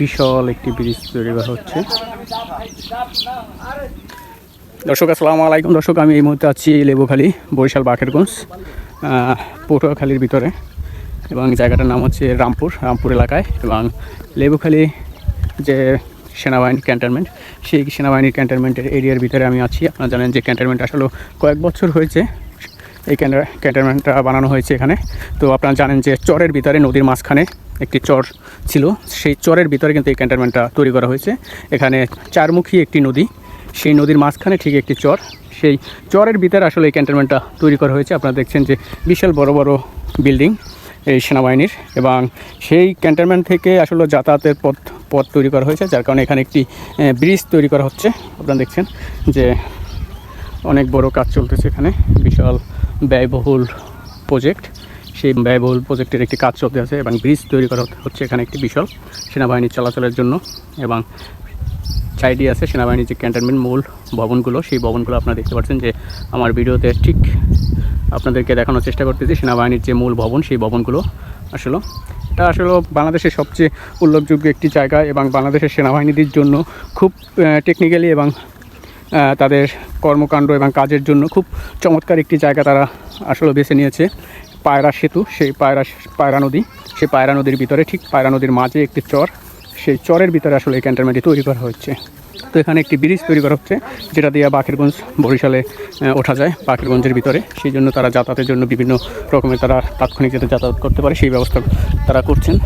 বিশাল একটি ব্রিজ তৈরি করা হচ্ছে। দর্শক, আসসালামু আলাইকুম। দর্শক, আমি এই মুহূর্তে আছি লেবুখালী, বরিশাল বাকেরগঞ্জ পটুয়াখালীর ভিতরে। এবং জায়গাটার নাম হচ্ছে রামপুর রামপুর এলাকায়। এবং লেবুখালী যে সেনাবাহিনী ক্যান্টনমেন্ট, সেই সেনাবাহিনীর ক্যান্টনমেন্টের এরিয়ার ভিতরে আমি আছি। আপনারা জানেন যে ক্যান্টনমেন্ট আসলে কয়েক বছর হয়েছে। এই ক্যান্টনমেন্টটা বানানো হয়েছে এখানে। তো আপনারা জানেন যে চরের ভিতরে, নদীর মাঝখানে একটি চর ছিল। সেই চরের ভিতরে কিন্তু এই ক্যান্টনমেন্টটা তৈরি করা হয়েছে। এখানে চারমুখী একটি নদী। সেই নদীর মাঝখানে ঠিক একটি চর। সেই চরের ভিতরে আসলে এই ক্যান্টনমেন্টটা তৈরি করা হয়েছে। আপনারা দেখছেন যে বিশাল বড় বড় বিল্ডিং এই সেনাবাহিনীর এবং সেই ক্যান্টনমেন্ট থেকে আসলে যাতায়াতের পথ পথ তৈরি করা হয়েছে, যার কারণে এখানে একটি ব্রিজ তৈরি করা হচ্ছে। আপনারা দেখছেন যে অনেক বড় কাজ চলতেছে এখানে। বিশাল ব্যয়বহুল প্রজেক্ট। সেই ব্যয়বহুল প্রজেক্টের একটি কাজ চলতে আছে এবং ব্রিজ তৈরি করা হচ্ছে এখানে একটি বিশাল সেনাবাহিনীর চলাচলের জন্য এবং সাইডে আছে সেনাবাহিনীর যে ক্যান্টনমেন্ট মূল ভবনগুলো, সেই ভবনগুলো আপনারা দেখতে পাচ্ছেন যে আমার ভিডিওতে ঠিক আপনাদেরকে দেখানোর চেষ্টা করতেছি সেনাবাহিনীর যে মূল ভবন, সেই ভবনগুলো আসলে। এটা আসলে বাংলাদেশের সবচেয়ে উল্লেখযোগ্য একটি জায়গা এবং বাংলাদেশের সেনাবাহিনীদের জন্য খুব টেকনিক্যালি এবং তাদের কর্মকাণ্ড এবং কাজের জন্য খুব চমৎকার একটি জায়গা তারা আসলে বেছে নিয়েছে। পায়রা সেতু, সেই পায়রা পায়রা নদী, সেই পায়রা নদীর ভিতরে, ঠিক পায়রা নদীর মাঝে একটি চর, সেই চরের ভিতরে আসলে এই ক্যান্টনমেন্টটি তৈরি করা হচ্ছে। তো এখানে একটি ব্রিজ তৈরি করা হচ্ছে, যেটা দিয়ে বাকেরগঞ্জ, বরিশালে ওঠা যায় বাকেরগঞ্জের ভিতরে। সেই জন্য তারা যাতায়াতের জন্য বিভিন্ন রকমের তারা তাৎক্ষণিক যাতে যাতায়াত করতে পারে, সেই ব্যবস্থা তারা করছেন।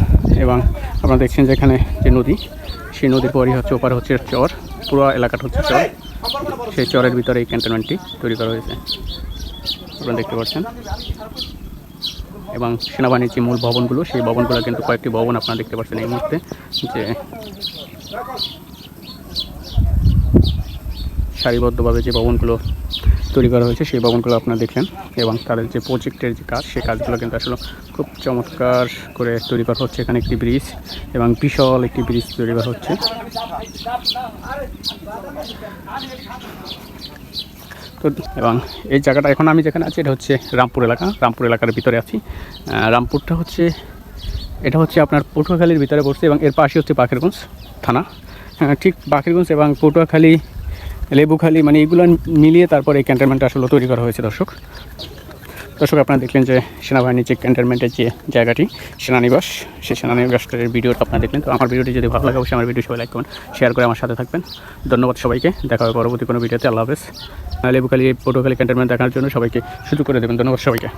এবং আপনারা দেখছেন যে এখানে যে নদী, সেই নদীর পরই হচ্ছে, ওপার হচ্ছে চর, পুরো এলাকাটা হচ্ছে চর। সেই চরের ভিতরে এই ক্যান্টনমেন্টটি তৈরি করা হয়েছে। আপনারা দেখতে পাচ্ছেন। এবং সেনাবাহিনীর যে মূল ভবনগুলো, সেই ভবনগুলো কিন্তু কয়েকটি ভবন আপনারা দেখতে পাচ্ছেন এই মুহূর্তে, যে সারিবদ্ধভাবে যে ভবনগুলো তৈরি করা হয়েছে, সেই ভবনগুলো আপনারা দেখলেন এবং তাদের যে প্রজেক্টের যে কাজ, সেই কাজগুলো কিন্তু আসলে খুব চমৎকার করে তৈরি করা হচ্ছে। এখানে একটি ব্রিজ এবং বিশাল একটি ব্রিজ তৈরি করা হচ্ছে। তো এবং এই জায়গাটা এখন আমি যেখানে আছি এটা হচ্ছে রামপুর এলাকা। রামপুর এলাকার ভিতরে আছি। রামপুরটা হচ্ছে এটা হচ্ছে আপনার পটুয়াখালীর ভিতরে পড়ছে এবং এর পাশে হচ্ছে পাখিরগঞ্জ থানা। হ্যাঁ, ঠিক পাখিরগঞ্জ এবং পটুয়াখালী লেবুখালী মানে এগুলো মিলিয়ে তারপর এই ক্যান্টনমেন্টটা আসলে তৈরি করা হয়েছে দর্শক। দর্শক, আপনারা দেখলেন যে সেনাবাহিনীর যে ক্যান্টনমেন্টের যে জায়গাটি, সেনানিবাস, সেই সেনানিবাসের ভিডিওটা আপনারা দেখলেন। তো আমার ভিডিওটি যদি ভালো লাগে, অবশ্যই আমার ভিডিও সবাই লাইক করবেন শেয়ার করে আমার সাথে থাকবেন। ধন্যবাদ সবাইকে, দেখা হবে পরবর্তী কোনো ভিডিওতে আল্লাহ হাফেজ। লেবুখালি, পটুয়াখালী ক্যান্টনমেন্ট দেখার জন্য সবাইকে সুযোগ করে দেবেন। ধন্যবাদ সবাইকে।